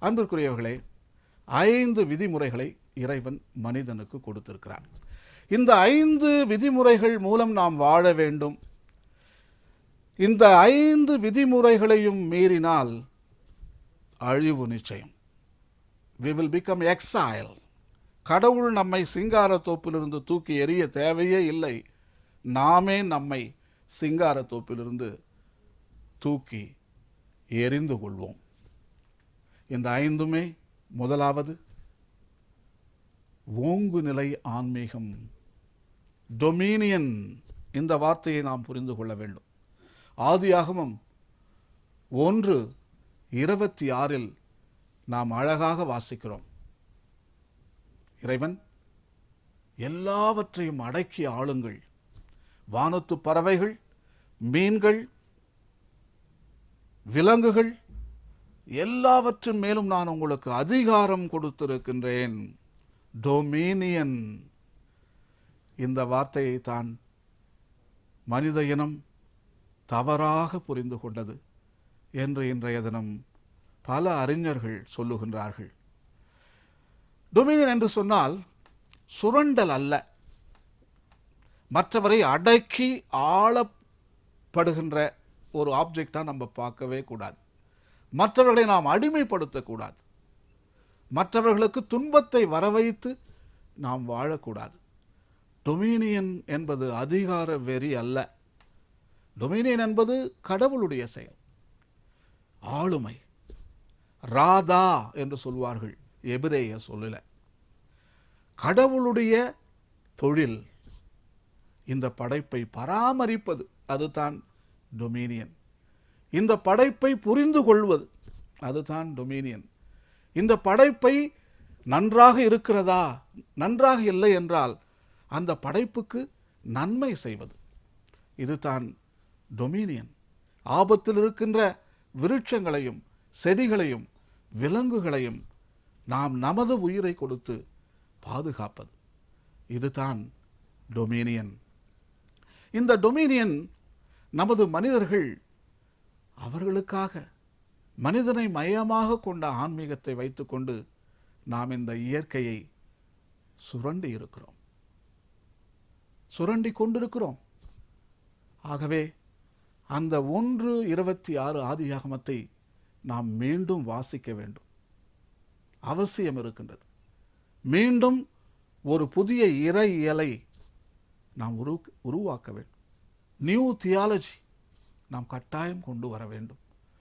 அன்பிற்குரியவர்களே ஐந்து விதிமுறைகளை இறைவன் மனிதனுக்கு கொடுத்திருக்கிறான். இந்த ஐந்து விதிமுறைகள் மூலம் நாம் வாழ வேண்டும். இந்த ஐந்து விதிமுறைகளையும் மீறினால் அழிவு நிச்சயம். வி வில் பிகம் எக்ஸாயல் கடவுள் நம்மை சிங்கார தோப்பிலிருந்து தூக்கி எறிய தேவையே இல்லை. நாமே நம்மை சிங்கார தோப்பிலிருந்து தூக்கி எறிந்து கொள்வோம். இந்த ஐந்துமே முதலாவது ஓங்கு நிலை ஆன்மீகம். டொமினியன் இந்த வார்த்தையை நாம் புரிந்து கொள்ள வேண்டும். ஆதியாகமம் ஒன்று இருபத்தி ஆறில் நாம் அழகாக வாசிக்கிறோம். இறைவன் எல்லாவற்றையும் அடக்கி ஆளுங்கள். வானத்து பறவைகள் மீன்கள் விலங்குகள் எல்லாவற்றின் மேலும் நான் உங்களுக்கு அதிகாரம் கொடுத்திருக்கின்றேன். டொமினியன் இந்த வார்த்தையை தான் மனித இனம் தவறாக புரிந்து கொண்டது என்று இன்றைய தினம் பல அறிஞர்கள் சொல்லுகின்றார்கள். டொமினியன் என்று சொன்னால் சுரண்டல் அல்ல. மற்றவரை அடக்கி ஆளப்படுகின்ற ஒரு ஆப்ஜெக்டாக நம்ம பார்க்கவே கூடாது. மற்றவர்களை நாம் அடிமைப்படுத்தக்கூடாது. மற்றவர்களுக்கு துன்பத்தை வரவைத்து நாம் வாழக்கூடாது. டொமினியன் என்பது அதிகார வெறி அல்ல. டொமினியன் என்பது கடவுளுடைய செயல். ஆளுமை. ராதா என்று சொல்வார்கள் எபிரேய சொல்லல. கடவுளுடைய தொழில். இந்த படைப்பை பராமரிப்பது. அதுதான் டொமினியன். இந்த படைப்பை புரிந்து கொள்வது. அதுதான் டொமினியன் இந்த படைப்பை நன்றாக இருக்கிறதா? நன்றாக இல்லை என்றால் அந்த படைப்புக்கு நன்மை செய்வது. இதுதான் டொமினியன் ஆபத்தில் இருக்கின்ற விருட்சங்களையும் செடிகளையும் விலங்குகளையும் நாம் நமது உயிரை கொடுத்து பாதுகாப்பது. இதுதான் டொமினியன் இந்த டொமினியன் நமது மனிதர்கள் அவர்களுக்காக மனிதனை மையமாக கொண்ட ஆன்மீகத்தை வைத்துக்கொண்டு நாம் இந்த இயற்கையை சுரண்டி இருக்கிறோம். சுரண்டி கொண்டிருக்கிறோம். ஆகவே அந்த ஒன்று இருபத்தி ஆறு ஆதியாகமத்தை நாம் மீண்டும் வாசிக்க வேண்டும். அவசியம் இருக்கின்றது. மீண்டும் ஒரு புதிய இறை இயலை நாம் உரு உருவாக்க வேண்டும். நியூ தியாலஜி நாம் கட்டாயம் கொண்டு வர வேண்டும்.